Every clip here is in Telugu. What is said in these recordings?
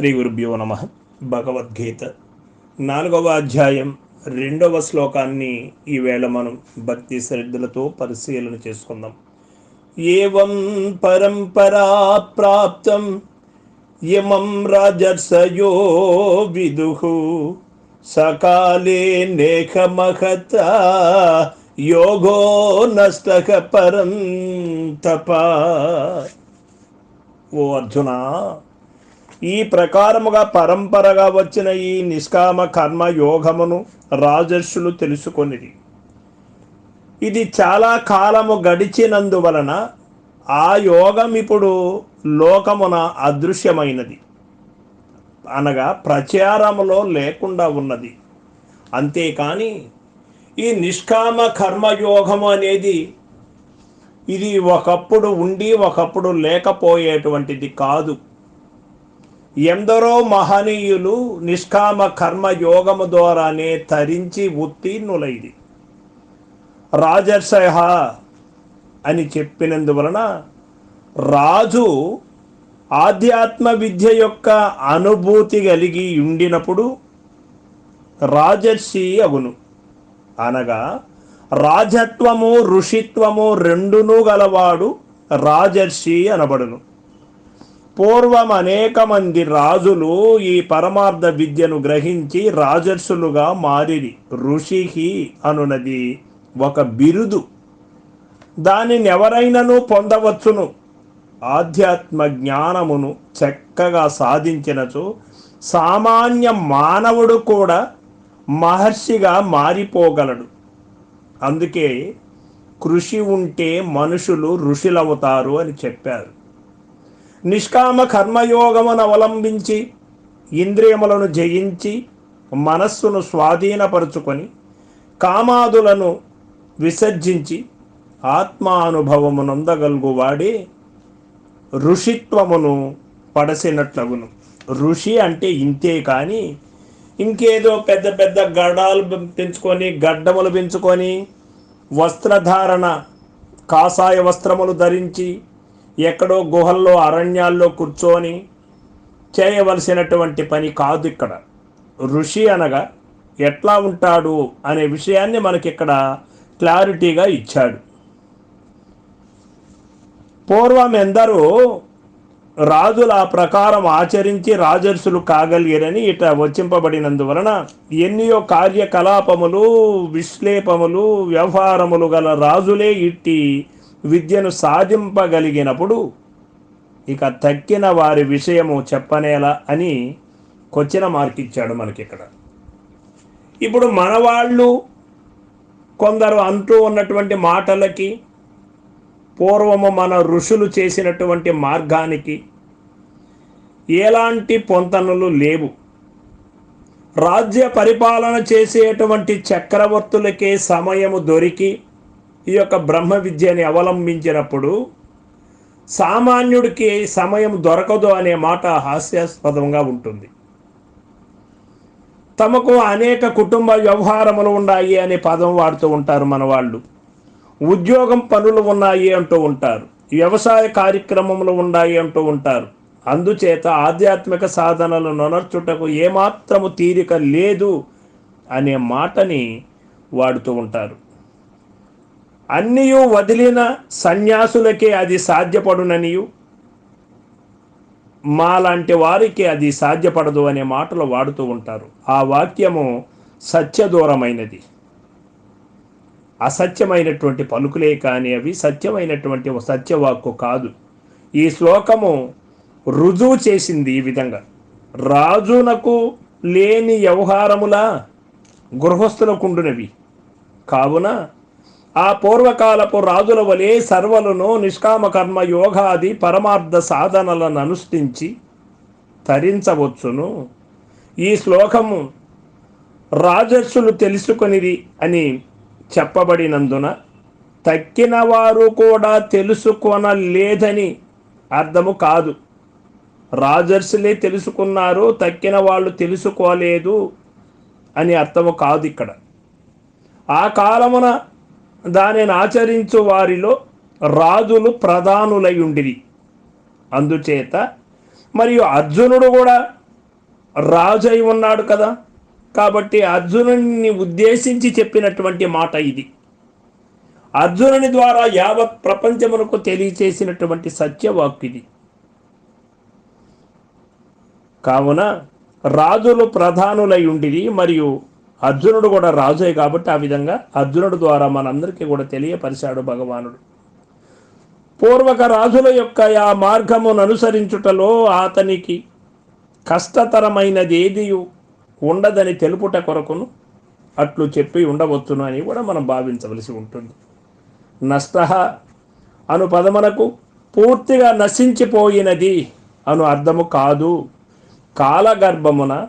శ్రీ గురుభ్యో నమ. భగవద్గీత. నాలుగవ అధ్యాయం రెండవ శ్లోకాన్ని ఈవేళ మనం భక్తి శ్రద్ధలతో పరిశీలన చేసుకుందాం. ఏవం పరంపరా ప్రాప్తం యమం రాజర్షయో విదుహు సకాలే నేఖమహత యోగో నష్టక పరం తప. ఓ అర్జున! ఈ ప్రకారముగా పరంపరగా వచ్చిన ఈ నిష్కామ కర్మ యోగమును రాజర్షులు తెలుసుకొనిది ఇది చాలా కాలము గడిచినందువలన ఆ యోగం ఇప్పుడు లోకమున అదృశ్యమైనది. అనగా ప్రచారములో లేకుండా ఉన్నది. అంతేకాని ఈ నిష్కామ కర్మయోగము అనేది ఇది ఒకప్పుడు ఉండి ఒకప్పుడు లేకపోయేటువంటిది కాదు. ఎందరో మహనీయులు నిష్కామ కర్మ యోగము ద్వారానే తరించి ఉత్తీర్ణులైది రాజర్షయ అని చెప్పినందువలన రాజు ఆధ్యాత్మ విద్య యొక్క అనుభూతి కలిగి ఉండినప్పుడు రాజర్షి అగును అనగా రాజత్వము ఋషిత్వము రెండును గలవాడు రాజర్షి అనబడును. పూర్వం అనేక మంది రాజులు ఈ పరమార్థ విద్యను గ్రహించి రాజర్షులుగా మారిరి. ఋషిహి అనునది ఒక బిరుదు. దానిని ఎవరైనను పొందవచ్చును. ఆధ్యాత్మ జ్ఞానమును చక్కగా సాధించినచో సామాన్య మానవుడు కూడా మహర్షిగా మారిపోగలడు. అందుకే కృషి ఉంటే మనుషులు ఋషులవుతారు అని చెప్పారు. నిష్కామ కర్మయోగమును అవలంబించి ఇంద్రియములను జయించి మనస్సును స్వాధీనపరుచుకొని కామాదులను విసర్జించి ఆత్మానుభవము నొందగలుగువాడే ఋషిత్వమును పడసినట్లగును. ఋషి అంటే ఇంతే కానీ ఇంకేదో పెద్ద పెద్ద గడాలు పెంచుకొని గడ్డములు పెంచుకొని వస్త్రధారణ కాషాయ వస్త్రములు ధరించి ఎక్కడో గుహల్లో అరణ్యాల్లో కూర్చొని చేయవలసినటువంటి పని కాదు ఇక్కడ. ఋషి అనగా ఎట్లా ఉంటాడు అనే విషయాన్ని మనకి ఇక్కడ క్లారిటీగా ఇచ్చాడు. పూర్వం ఎందరూ రాజుల ఆ ప్రకారం ఆచరించి రాజర్షులు కాగలిగారని ఇట వచ్చింపబడినందువలన ఎన్నో కార్యకలాపములు విశ్లేపములు వ్యవహారములు గల రాజులే ఇట్టి విద్యను సాధింపగలిగినప్పుడు ఇక తక్కిన వారి విషయము చెప్పనేలా అని కొచ్చిన మార్కిచ్చాడు మనకి ఇక్కడ ఇప్పుడు మనవాళ్ళు కొందరు అంటూ ఉన్నటువంటి మాటలకి పూర్వము మన ఋషులు చేసినటువంటి మార్గానికి ఎలాంటి పొంతనలు లేవు. రాజ్య పరిపాలన చేసేటువంటి చక్రవర్తులకే సమయము దొరికి ఈ యొక్క బ్రహ్మ విద్యని అవలంబించినప్పుడు సామాన్యుడికి సమయం దొరకదు అనే మాట హాస్యాస్పదంగా ఉంటుంది. తమకు అనేక కుటుంబ వ్యవహారములు ఉన్నాయి అనే పదం వాడుతూ ఉంటారు మన వాళ్ళు. ఉద్యోగం పనులు ఉన్నాయి అంటూ ఉంటారు. వ్యవసాయ కార్యక్రమములు ఉన్నాయి అంటూ ఉంటారు. అందుచేత ఆధ్యాత్మిక సాధనలు నొనర్చుటకు ఏమాత్రము తీరిక లేదు అనే మాటని వాడుతూ ఉంటారు. అన్నీయు వదిలిన సన్యాసులకే అది సాధ్యపడుననియు. మాలాంటి వారికి అది సాధ్యపడదు అనే మాటలు వాడుతూ ఉంటారు. ఆ వాక్యము సత్యదూరమైనది. అసత్యమైనటువంటి పలుకులే కానీ అవి సత్యమైనటువంటి సత్యవాక్కు కాదు. ఈ శ్లోకము రుజువు చేసింది ఈ విధంగా. రాజునకు లేని వ్యవహారములా గృహస్థులకుండునవి కావున ఆ పూర్వకాలపు రాజుల వలె సర్వలను నిష్కామ కర్మ యోగాది పరమార్థ సాధనలను అనుష్ఠించి తరించవచ్చును. ఈ శ్లోకము రాజర్షులు తెలుసుకునిది అని చెప్పబడినందున తక్కిన వారు కూడా తెలుసుకొనలేదని అర్థము కాదు. రాజర్షులే తెలుసుకున్నారు తక్కిన వాళ్ళు తెలుసుకోలేదు అని అర్థము కాదు ఇక్కడ. ఆ కాలమున దానిని ఆచరించు వారిలో రాజులు ప్రధానులై ఉండిరి. అందుచేత మరియు అర్జునుడు కూడా రాజు అయి ఉన్నాడు కదా. కాబట్టి అర్జునుని ఉద్దేశించి చెప్పినటువంటి మాట ఇది. అర్జునుని ద్వారా యావత్ ప్రపంచమునకు తెలియచేసినటువంటి సత్యవాక్ ఇది. కావున రాజులు ప్రధానులై ఉండిది మరియు అర్జునుడు కూడా రాజే కాబట్టి ఆ విధంగా అర్జునుడు ద్వారా మనందరికీ కూడా తెలియపరిచాడు భగవానుడు. పూర్వక రాజుల యొక్క ఆ మార్గమును అనుసరించుటలో అతనికి కష్టతరమైనది ఏది ఉండదని తెలుపుట కొరకును అట్లు చెప్పి ఉండవచ్చును అని కూడా మనం భావించవలసి ఉంటుంది. నష్ట అను పదమునకు పూర్తిగా నశించిపోయినది అను అర్థము కాదు. కాలగర్భమున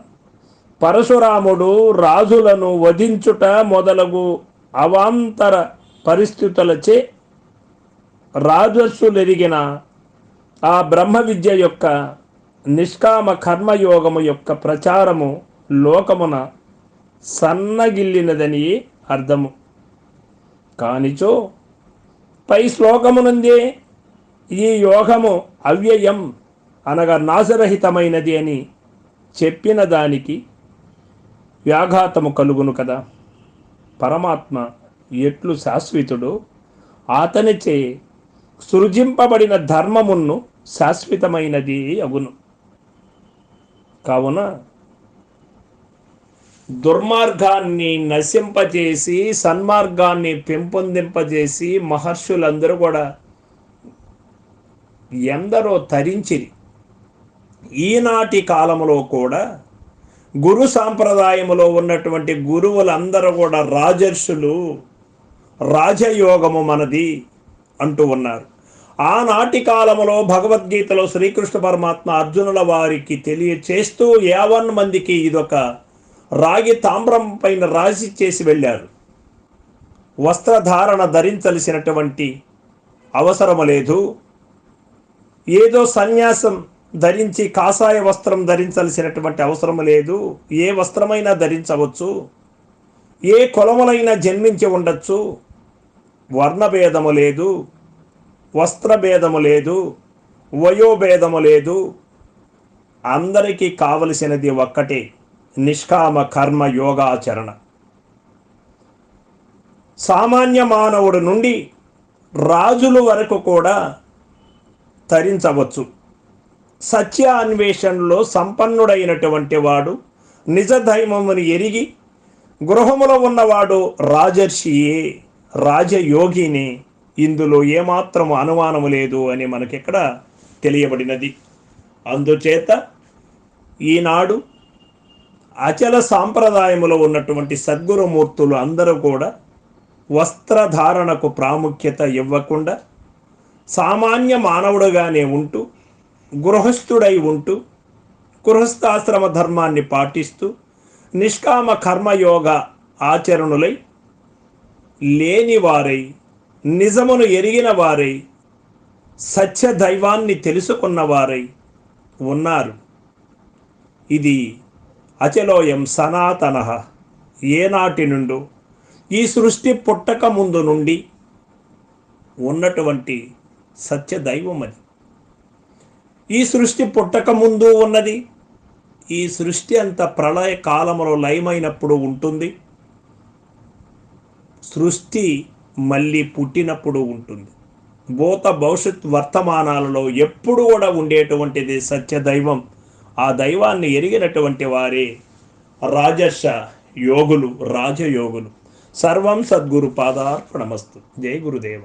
పరశురాముడు రాజులను వధించుట మొదలగు అవాంతర పరిస్థితులచే రాజస్సులెరిగిన ఆ బ్రహ్మ విద్య యొక్క నిష్కామ కర్మయోగము యొక్క ప్రచారము లోకమున సన్నగిల్లినదని అర్థము. కానిచో పై శ్లోకమునందే ఈ యోగము అవ్యయం అనగా నాశరహితమైనది అని చెప్పిన దానికి వ్యాఘాతము కలుగును కదా. పరమాత్మ ఎట్లు శాశ్వతుడు అతనిచే సృజింపబడిన ధర్మమును శాశ్వతమైనది అగును కావున దుర్మార్గాన్ని నశింపజేసి సన్మార్గాన్ని పెంపొందింపజేసి మహర్షులందరూ కూడా ఎందరో తరించిరి. ఈనాటి కాలంలో కూడా గురు సాంప్రదాయములో ఉన్నటువంటి గురువులందరూ కూడా రాజర్షులు రాజయోగము మనది అంటూ ఉన్నారు. ఆనాటి కాలంలో భగవద్గీతలో శ్రీకృష్ణ పరమాత్మ అర్జునుల వారికి తెలియచేస్తూ యావన్ మందికి ఇదొక రాగి తామ్రం పైన రాసి చేసి వెళ్ళారు. వస్త్రధారణ ధరించలసినటువంటి అవసరము లేదు. ఏదో సన్యాసం ధరించి కాషాయ వస్త్రం ధరించాల్సినటువంటి అవసరం లేదు. ఏ వస్త్రమైనా ధరించవచ్చు. ఏ కులములైనా జన్మించి ఉండొచ్చు. వర్ణభేదము లేదు. వస్త్రభేదము లేదు. వయోభేదము లేదు. అందరికీ కావలసినది ఒక్కటే. నిష్కామ కర్మ యోగాచరణ. సామాన్య మానవుడు నుండి రాజుల వరకు కూడా తరించవచ్చు సత్య అన్వేషణలో సంపన్నుడైనటువంటి వాడు నిజ ఎరిగి గృహములో ఉన్నవాడు రాజర్షియే రాజయోగిని. ఇందులో ఏమాత్రము అనుమానము లేదు అని మనకిక్కడ తెలియబడినది. అందుచేత ఈనాడు అచల సాంప్రదాయములో ఉన్నటువంటి సద్గురుమూర్తులు అందరూ కూడా వస్త్రధారణకు ప్రాముఖ్యత ఇవ్వకుండా సామాన్య మానవుడుగానే ఉంటూ గృహస్థుడై ఉంటూ గృహస్థాశ్రమ ధర్మాన్ని పాటిస్తూ నిష్కామ కర్మయోగ ఆచరణులై లేని వారై నిజమును ఎరిగిన వారై సత్య దైవాన్ని తెలుసుకున్న వారై ఉన్నారు. ఇది అచలోయం సనాతన. ఏనాటి నుండు ఈ సృష్టి పుట్టక ముందు నుండి ఉన్నటువంటి సత్య దైవం అది ఈ సృష్టి పుట్టక ముందు ఉన్నది. ఈ సృష్టి అంత ప్రళయ కాలములో లయమైనప్పుడు ఉంటుంది. సృష్టి మళ్ళీ పుట్టినప్పుడు ఉంటుంది. భూత భవిష్యత్ వర్తమానాలలో ఎప్పుడు కూడా ఉండేటువంటిది సత్య దైవం ఆ దైవాన్ని ఎరిగినటువంటి వారే రాజర్ష యోగులు రాజయోగులు. సర్వం సద్గురు పాదార్పణమస్తు. జై గురుదేవ.